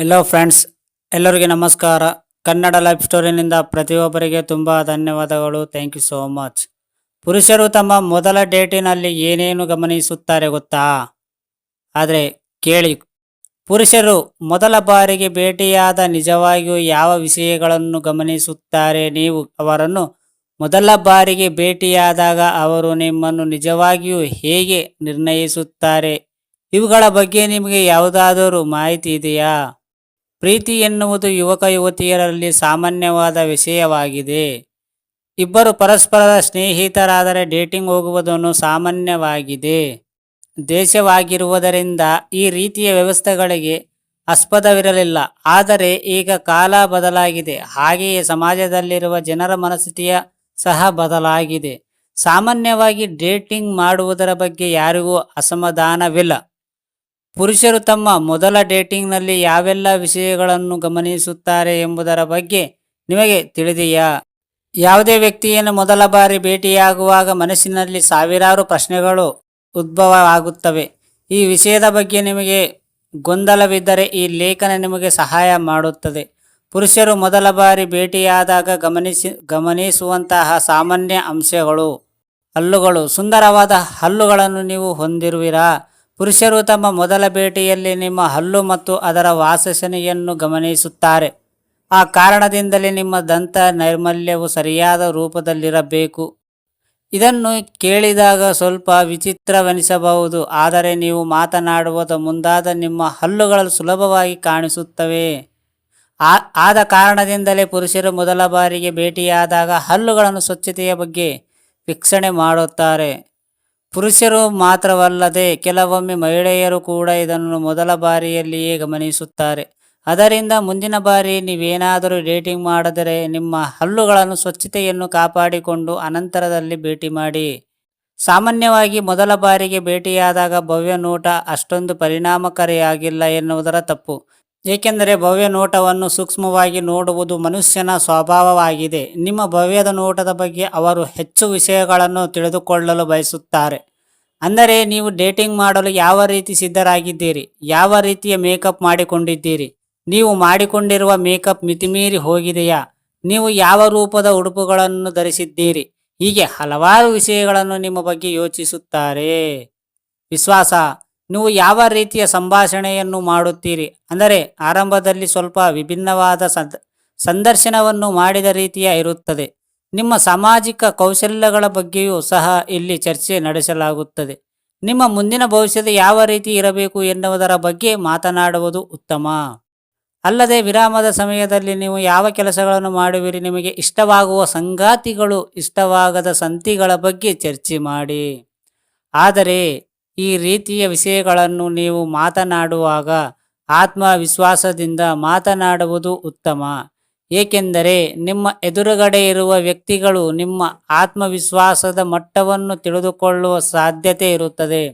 ಎಲ್ಲೋ friends ಎಲ್ಲರಿಗೆ ನಮಸ್ಕಾರ. Kannada life ಸ್ಟೋರಿನಿಂದ ಪ್ರತಿಯೊಬ್ಬರಿಗೆ ತುಂಬ ಧನ್ಯವಾದಗಳು. ಥ್ಯಾಂಕ್ ಯು ಸೋ ಮಚ್ ಪುರುಷರು ತಮ್ಮ ಮೊದಲ ಡೇಟಿನಲ್ಲಿ ಏನೇನು ಗಮನಿಸುತ್ತಾರೆ ಗೊತ್ತಾ? ಆದರೆ ಕೇಳಿ. ಪುರುಷರು ಮೊದಲ ಬಾರಿಗೆ ಭೇಟಿಯಾದ ನಿಜವಾಗಿಯೂ ಯಾವ ವಿಷಯಗಳನ್ನು ಗಮನಿಸುತ್ತಾರೆ ನೀವು? ಅವರನ್ನು ಮೊದಲ ಬಾರಿಗೆ ಭೇಟಿಯಾದಾಗ ಅವರು ನಿಮ್ಮನ್ನು ನಿಜವಾಗಿಯೂ ಹೇಗೆ ನಿರ್ಣಯಿಸುತ್ತಾರೆ? ಇವುಗಳ ಬಗ್ಗೆ ನಿಮಗೆ ಯಾವುದಾದರೂ ಮಾಹಿತಿ ಇದೆಯಾ? ಪ್ರೀತಿ ಎನ್ನುವುದು ಯುವಕ ಯುವತಿಯರಲ್ಲಿ ಸಾಮಾನ್ಯವಾದ ವಿಷಯವಾಗಿದೆ. ಇಬ್ಬರು ಪರಸ್ಪರ ಸ್ನೇಹಿತರಾದರೆ ಡೇಟಿಂಗ್ ಹೋಗುವುದನ್ನು ಸಾಮಾನ್ಯವಾಗಿದೆ. ದೇಶವಾಗಿರುವುದರಿಂದ ಈ ರೀತಿಯ ವ್ಯವಸ್ಥೆಗಳಿಗೆ ಆಸ್ಪದವಿರಲಿಲ್ಲ. ಆದರೆ ಈಗ ಕಾಲ ಬದಲಾಗಿದೆ. ಹಾಗೆಯೇ ಸಮಾಜದಲ್ಲಿರುವ ಜನರ ಮನಸ್ಥಿತಿಯ ಸಹ ಬದಲಾಗಿದೆ. ಸಾಮಾನ್ಯವಾಗಿ ಡೇಟಿಂಗ್ ಮಾಡುವುದರ ಬಗ್ಗೆ ಯಾರಿಗೂ ಅಸಮಾಧಾನವಿಲ್ಲ. ಪುರುಷರು ತಮ್ಮ ಮೊದಲ ಡೇಟಿಂಗ್ನಲ್ಲಿ ಯಾವೆಲ್ಲ ವಿಷಯಗಳನ್ನು ಗಮನಿಸುತ್ತಾರೆ ಎಂಬುದರ ಬಗ್ಗೆ ನಿಮಗೆ ತಿಳಿದೆಯಾ? ಯಾವುದೇ ವ್ಯಕ್ತಿಯನ್ನು ಮೊದಲ ಬಾರಿ ಭೇಟಿಯಾಗುವಾಗ ಮನಸ್ಸಿನಲ್ಲಿ ಸಾವಿರಾರು ಪ್ರಶ್ನೆಗಳು ಉದ್ಭವ ಆಗುತ್ತವೆ ಈ ವಿಷಯದ ಬಗ್ಗೆ ನಿಮಗೆ ಗೊಂದಲವಿದ್ದರೆ ಈ ಲೇಖನ ನಿಮಗೆ ಸಹಾಯ ಮಾಡುತ್ತದೆ. ಪುರುಷರು ಮೊದಲ ಬಾರಿ ಭೇಟಿಯಾದಾಗ ಗಮನಿಸಿ, ಗಮನಿಸುವಂತಹ ಸಾಮಾನ್ಯ ಅಂಶಗಳು, ಹಲ್ಲುಗಳು, ಸುಂದರವಾದ ಹಲ್ಲುಗಳನ್ನು ನೀವು ಹೊಂದಿರುವಿರಾ? ಪುರುಷರು ತಮ್ಮ ಮೊದಲ ಭೇಟಿಯಲ್ಲಿ ನಿಮ್ಮ ಹಲ್ಲು ಮತ್ತು ಅದರ ವಾಸನೆಯನ್ನು ಗಮನಿಸುತ್ತಾರೆ. ಆ ಕಾರಣದಿಂದಲೇ ನಿಮ್ಮ ದಂತ ನೈರ್ಮಲ್ಯವು ಸರಿಯಾದ ರೂಪದಲ್ಲಿರಬೇಕು. ಇದನ್ನು ಕೇಳಿದಾಗ ಸ್ವಲ್ಪ ವಿಚಿತ್ರವೆನಿಸಬಹುದು. ಆದರೆ ನೀವು ಮಾತನಾಡುವುದು ಮುಂದಾದ ನಿಮ್ಮ ಹಲ್ಲುಗಳು ಸುಲಭವಾಗಿ ಕಾಣಿಸುತ್ತವೆ. ಆದ ಕಾರಣದಿಂದಲೇ ಪುರುಷರು ಮೊದಲ ಬಾರಿಗೆ ಭೇಟಿಯಾದಾಗ ಹಲ್ಲುಗಳನ್ನು ಸ್ವಚ್ಛತೆಯ ಬಗ್ಗೆ ವೀಕ್ಷಣೆ ಮಾಡುತ್ತಾರೆ. ಪುರುಷರು ಮಾತ್ರವಲ್ಲದೆ ಕೆಲವೊಮ್ಮೆ ಮಹಿಳೆಯರು ಕೂಡ ಇದನ್ನು ಮೊದಲ ಬಾರಿಯಲ್ಲಿಯೇ ಗಮನಿಸುತ್ತಾರೆ. ಅದರಿಂದ ಮುಂದಿನ ಬಾರಿ ನೀವೇನಾದರೂ ಡೇಟಿಂಗ್ ಮಾಡಿದರೆ ನಿಮ್ಮ ಹಲ್ಲುಗಳನ್ನು ಸ್ವಚ್ಛತೆಯನ್ನು ಕಾಪಾಡಿಕೊಂಡು ಅನಂತರದಲ್ಲಿ ಭೇಟಿ ಮಾಡಿ. ಸಾಮಾನ್ಯವಾಗಿ ಮೊದಲ ಬಾರಿಗೆ ಭೇಟಿಯಾದಾಗ ಭವ್ಯ ನೋಟ ಅಷ್ಟೊಂದು ಪರಿಣಾಮಕಾರಿಯಾಗಿಲ್ಲ ಎನ್ನುವುದರ ತಪ್ಪು. ಏಕೆಂದರೆ ಭವ್ಯ ನೋಟವನ್ನು ಸೂಕ್ಷ್ಮವಾಗಿ ನೋಡುವುದು ಮನುಷ್ಯನ ಸ್ವಭಾವವಾಗಿದೆ. ನಿಮ್ಮ ಭವ್ಯದ ನೋಟದ ಬಗ್ಗೆ ಅವರು ಹೆಚ್ಚು ವಿಷಯಗಳನ್ನು ತಿಳಿದುಕೊಳ್ಳಲು ಬಯಸುತ್ತಾರೆ. ಅಂದರೆ ನೀವು ಡೇಟಿಂಗ್ ಮಾಡಲು ಯಾವ ರೀತಿ ಸಿದ್ಧರಾಗಿದ್ದೀರಿ? ಯಾವ ರೀತಿಯ ಮೇಕಪ್ ಮಾಡಿಕೊಂಡಿದ್ದೀರಿ? ನೀವು ಮಾಡಿಕೊಂಡಿರುವ ಮೇಕಪ್ ಮಿತಿಮೀರಿ ಹೋಗಿದೆಯಾ? ನೀವು ಯಾವ ರೂಪದ ಉಡುಪುಗಳನ್ನು ಧರಿಸಿದ್ದೀರಿ? ಹೀಗೆ ಹಲವಾರು ವಿಷಯಗಳನ್ನು ನಿಮ್ಮ ಬಗ್ಗೆ ಯೋಚಿಸುತ್ತಾರೆ. ವಿಶ್ವಾಸ ನೀವು ಯಾವ ರೀತಿಯ ಸಂಭಾಷಣೆಯನ್ನು ಮಾಡುತ್ತೀರಿ? ಅಂದರೆ ಆರಂಭದಲ್ಲಿ ಸ್ವಲ್ಪ ವಿಭಿನ್ನವಾದ ಸಂದ, ಸಂದರ್ಶನವನ್ನು ಮಾಡಿದ ರೀತಿಯ ಇರುತ್ತದೆ. ನಿಮ್ಮ ಸಾಮಾಜಿಕ ಕೌಶಲ್ಯಗಳ ಬಗ್ಗೆಯೂ ಸಹ ಇಲ್ಲಿ ಚರ್ಚೆ ನಡೆಸಲಾಗುತ್ತದೆ. ನಿಮ್ಮ ಮುಂದಿನ ಭವಿಷ್ಯದ ಯಾವ ರೀತಿ ಇರಬೇಕು ಎನ್ನುವುದರ ಬಗ್ಗೆ ಮಾತನಾಡುವುದು ಉತ್ತಮ. ಅಲ್ಲದೆ ವಿರಾಮದ ಸಮಯದಲ್ಲಿ ನೀವು ಯಾವ ಕೆಲಸಗಳನ್ನು ಮಾಡುವಿರಿ? ನಿಮಗೆ ಇಷ್ಟವಾಗುವ ಸಂಗಾತಿಗಳು, ಇಷ್ಟವಾಗದ ಸಂತಿಗಳ ಬಗ್ಗೆ ಚರ್ಚೆ ಮಾಡಿ. ಆದರೆ ಈ ರೀತಿಯ ವಿಷಯಗಳನ್ನು ನೀವು ಮಾತನಾಡುವಾಗ ಆತ್ಮವಿಶ್ವಾಸದಿಂದ ಮಾತನಾಡುವುದು ಉತ್ತಮ. ಏಕೆಂದರೆ ನಿಮ್ಮ ಎದುರುಗಡೆ ಇರುವ ವ್ಯಕ್ತಿಗಳು ನಿಮ್ಮ ಆತ್ಮವಿಶ್ವಾಸದ ಮಟ್ಟವನ್ನು ತಿಳಿದುಕೊಳ್ಳುವ ಸಾಧ್ಯತೆ ಇರುತ್ತದೆ.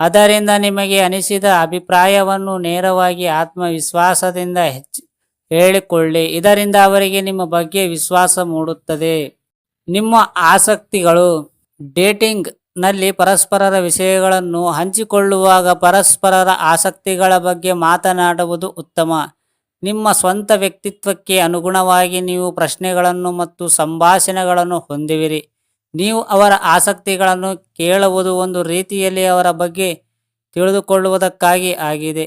ಅದರಿಂದ ನಿಮಗೆ ಅನಿಸಿದ ಅಭಿಪ್ರಾಯವನ್ನು ನೇರವಾಗಿ ಆತ್ಮವಿಶ್ವಾಸದಿಂದ ಹೆಚ್ಚು ಹೇಳಿಕೊಳ್ಳಿ. ಇದರಿಂದ ಅವರಿಗೆ ನಿಮ್ಮ ಬಗ್ಗೆ ವಿಶ್ವಾಸ ಮೂಡುತ್ತದೆ. ನಿಮ್ಮ ಆಸಕ್ತಿಗಳು ಡೇಟಿಂಗ್ ನಲ್ಲಿ ಪರಸ್ಪರರ ವಿಷಯಗಳನ್ನು ಹಂಚಿಕೊಳ್ಳುವಾಗ ಪರಸ್ಪರರ ಆಸಕ್ತಿಗಳ ಬಗ್ಗೆ ಮಾತನಾಡುವುದು ಉತ್ತಮ. ನಿಮ್ಮ ಸ್ವಂತ ವ್ಯಕ್ತಿತ್ವಕ್ಕೆ ಅನುಗುಣವಾಗಿ ನೀವು ಪ್ರಶ್ನೆಗಳನ್ನು ಮತ್ತು ಸಂಭಾಷಣೆಗಳನ್ನು ಹೊಂದಿವಿರಿ. ನೀವು ಅವರ ಆಸಕ್ತಿಗಳನ್ನು ಕೇಳುವುದು ಒಂದು ರೀತಿಯಲ್ಲಿ ಅವರ ಬಗ್ಗೆ ತಿಳಿದುಕೊಳ್ಳುವುದಕ್ಕಾಗಿ ಆಗಿದೆ.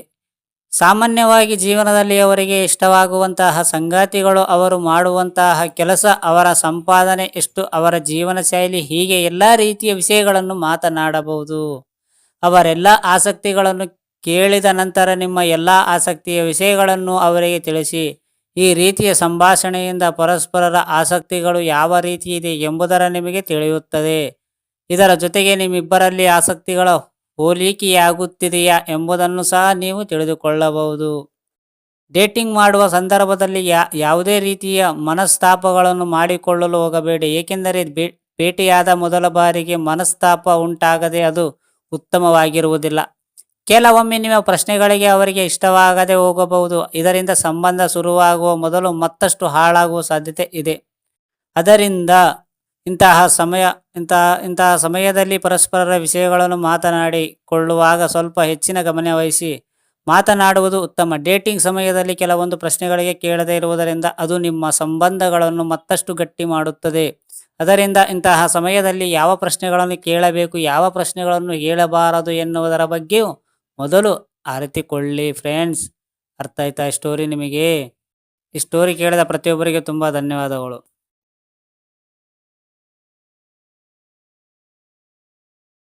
ಸಾಮಾನ್ಯವಾಗಿ ಜೀವನದಲ್ಲಿ ಅವರಿಗೆ ಇಷ್ಟವಾಗುವಂತಹ ಸಂಗಾತಿಗಳು ಅವರು ಮಾಡುವಂತಹ ಕೆಲಸ, ಅವರ ಸಂಪಾದನೆ ಎಷ್ಟು, ಅವರ ಜೀವನ ಶೈಲಿ ಹೀಗೆ ಎಲ್ಲ ರೀತಿಯ ವಿಷಯಗಳನ್ನು ಮಾತನಾಡಬಹುದು. ಅವರೆಲ್ಲ ಆಸಕ್ತಿಗಳನ್ನು ಕೇಳಿದ ನಂತರ ನಿಮ್ಮ ಎಲ್ಲ ಆಸಕ್ತಿಯ ವಿಷಯಗಳನ್ನು ಅವರಿಗೆ ತಿಳಿಸಿ. ಈ ರೀತಿಯ ಸಂಭಾಷಣೆಯಿಂದ ಪರಸ್ಪರರ ಆಸಕ್ತಿಗಳು ಯಾವ ರೀತಿ ಇದೆ ಎಂಬುದರ ನಿಮಗೆ ತಿಳಿಯುತ್ತದೆ. ಇದರ ಜೊತೆಗೆ ನಿಮ್ಮಿಬ್ಬರಲ್ಲಿ ಆಸಕ್ತಿಗಳ ಹೋಲಿಕೆಯಾಗುತ್ತಿದೆಯಾ ಎಂಬುದನ್ನು ಸಹ ನೀವು ತಿಳಿದುಕೊಳ್ಳಬಹುದು. ಡೇಟಿಂಗ್ ಮಾಡುವ ಸಂದರ್ಭದಲ್ಲಿ ಯಾ, ಯಾವುದೇ ರೀತಿಯ ಮನಸ್ತಾಪಗಳನ್ನು ಮಾಡಿಕೊಳ್ಳಲು ಹೋಗಬೇಡಿ. ಏಕೆಂದರೆ ಭೇಟಿಯಾದ ಮೊದಲ ಬಾರಿಗೆ ಮನಸ್ತಾಪ ಉಂಟಾಗದೆ ಅದು ಉತ್ತಮವಾಗಿರುವುದಿಲ್ಲ. ಕೆಲವೊಮ್ಮೆ ನಿಮ್ಮ ಪ್ರಶ್ನೆಗಳಿಗೆ ಅವರಿಗೆ ಇಷ್ಟವಾಗದೆ ಹೋಗಬಹುದು. ಇದರಿಂದ ಸಂಬಂಧ ಶುರುವಾಗುವ ಮೊದಲು ಮತ್ತಷ್ಟು ಹಾಳಾಗುವ ಸಾಧ್ಯತೆ ಇದೆ. ಅದರಿಂದ ಇಂತಹ ಸಮಯ ಇಂತಹ ಇಂತಹ ಸಮಯದಲ್ಲಿ ಪರಸ್ಪರರ ವಿಷಯಗಳನ್ನು ಮಾತನಾಡಿಕೊಳ್ಳುವಾಗ ಸ್ವಲ್ಪ ಹೆಚ್ಚಿನ ಗಮನ ವಹಿಸಿ ಮಾತನಾಡುವುದು ಉತ್ತಮ. ಡೇಟಿಂಗ್ ಸಮಯದಲ್ಲಿ ಕೆಲವೊಂದು ಪ್ರಶ್ನೆಗಳಿಗೆ ಕೇಳದೇ ಇರುವುದರಿಂದ ಅದು ನಿಮ್ಮ ಸಂಬಂಧಗಳನ್ನು ಮತ್ತಷ್ಟು ಗಟ್ಟಿ ಮಾಡುತ್ತದೆ. ಅದರಿಂದ ಇಂತಹ ಸಮಯದಲ್ಲಿ ಯಾವ ಪ್ರಶ್ನೆಗಳನ್ನು ಕೇಳಬೇಕು, ಯಾವ ಪ್ರಶ್ನೆಗಳನ್ನು ಹೇಳಬಾರದು ಎನ್ನುವುದರ ಬಗ್ಗೆಯೂ ಮೊದಲು ಅರಿತುಕೊಳ್ಳಿ ಫ್ರೆಂಡ್ಸ್ ಅರ್ಥ ಆಯ್ತಾ ಸ್ಟೋರಿ ನಿಮಗೆ? ಈ ಸ್ಟೋರಿ ಕೇಳಿದ ಪ್ರತಿಯೊಬ್ಬರಿಗೆ ತುಂಬ ಧನ್ಯವಾದಗಳು.